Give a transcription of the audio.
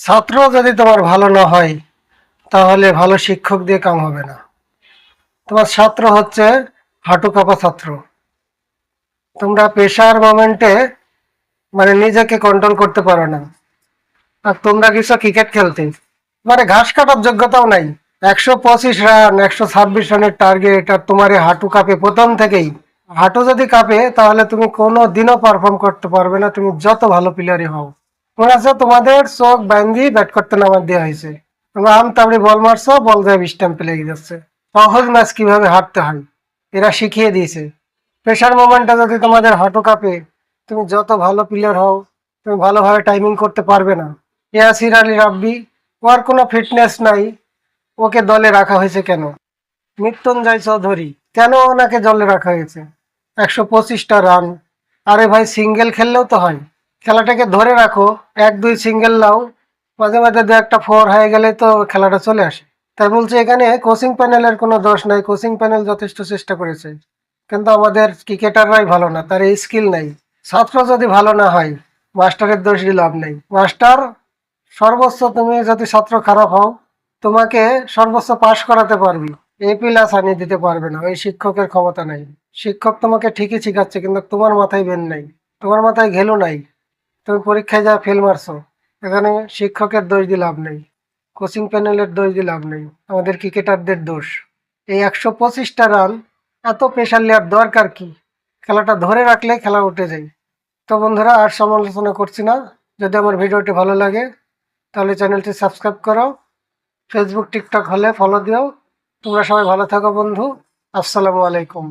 ছাত্র যদি তোমার ভালো না হয়, তাহলে ভালো শিক্ষক দিয়ে কাম হবে না। তোমার ছাত্র হচ্ছে হাঁটু কাপা ছাত্র। তোমরা পেশার মোমেন্টে মানে নিজেকে কন্ট্রোল করতে পারো না। আর তোমরা কিছু ক্রিকেট খেলতে। মানে ঘাস কাটার যোগ্যতাও নাই। একশো পঁচিশ রান একশো ছাব্বিশ রানের টার্গেট আর তোমার হাঁটু কাঁপে প্রথম থেকেই। হাঁটু যদি কাঁপে, তাহলে তুমি কোনো দিনও পারফর্ম করতে পারবে না। তুমি যত ভালো প্লেয়ারই হও। মনে তোমাদের, চোখ বান্ধি ব্যাট করতে নামার দেওয়া হয়েছে। তোমরা আম তাবড়ি বল মারছো, বল যায় স্ট্যাম্পে লেগে যাচ্ছে। সহজ ম্যাচ কীভাবে হারতে হয়, এরা শিখিয়ে দিয়েছে। প্রেশার মোমেন্টে যদি তোমাদের হাঁটু কাঁপে, তুমি যত ভালো প্লেয়ার হও, তুমি ভালোভাবে টাইমিং করতে পারবে না। ইয়াসির আলী রাব্বি, ওর কোনো ফিটনেস নাই, ওকে দলে রাখা হয়েছে কেন? মৃত্যুঞ্জয় চৌধুরী, কেন ওনাকে দলে রাখা হয়েছে? একশো পঁচিশটা রান আরে ভাই সিঙ্গেল খেললেও তো হয়। খেলাটাকে ধরে রাখো, এক, দুই সিঙ্গেল নাও, মাঝে মাঝে দু একটা ফোর হয়ে গেলে তো খেলাটা চলে আসে। তাই বলছে এখানে কোচিং প্যানেলের কোনো দোষ নাই কোচিং প্যানেল যথেষ্ট চেষ্টা করেছে। কিন্তু আমাদের ক্রিকেটাররাই ভালো না, তার এই স্কিল নাই। ছাত্র যদি ভালো না হয়, মাস্টারের দোষ দিয়ে লাভ নেই। মাস্টার, সর্বোচ্চ তুমি যদি ছাত্র খারাপ হও, তোমাকে সর্বোচ্চ পাশ করাতে পারবি। এ প্লাস আনিয়ে দিতে পারবে না ওই শিক্ষকের ক্ষমতা নাই। শিক্ষক তোমাকে ঠিকই শিখাচ্ছে, কিন্তু তোমার মাথায় বেন নাই। তোমার মাথায় ঘেলু নাই। তুমি পরীক্ষায় যা ফেল মারছো, এখানে শিক্ষকের দোষ দিয়ে লাভ নেই কোচিং প্যানেলের দোষ দিয়ে লাভ নেই, আমাদের ক্রিকেটারদের দোষ। এই একশো পঁচিশটা রান এত প্রেশার নেওয়ার দরকার কি? খেলাটা ধরে রাখলে খেলা উঠে যায়। তো বন্ধুরা, আর সমালোচনা করছি না। যদি আমার ভিডিওটি ভালো লাগে, তাহলে চ্যানেলটি সাবস্ক্রাইব করো। ফেসবুক টিকটক হলে ফলো দিও। তোমরা সবাই ভালো থাকো বন্ধু। আসসালামু আলাইকুম।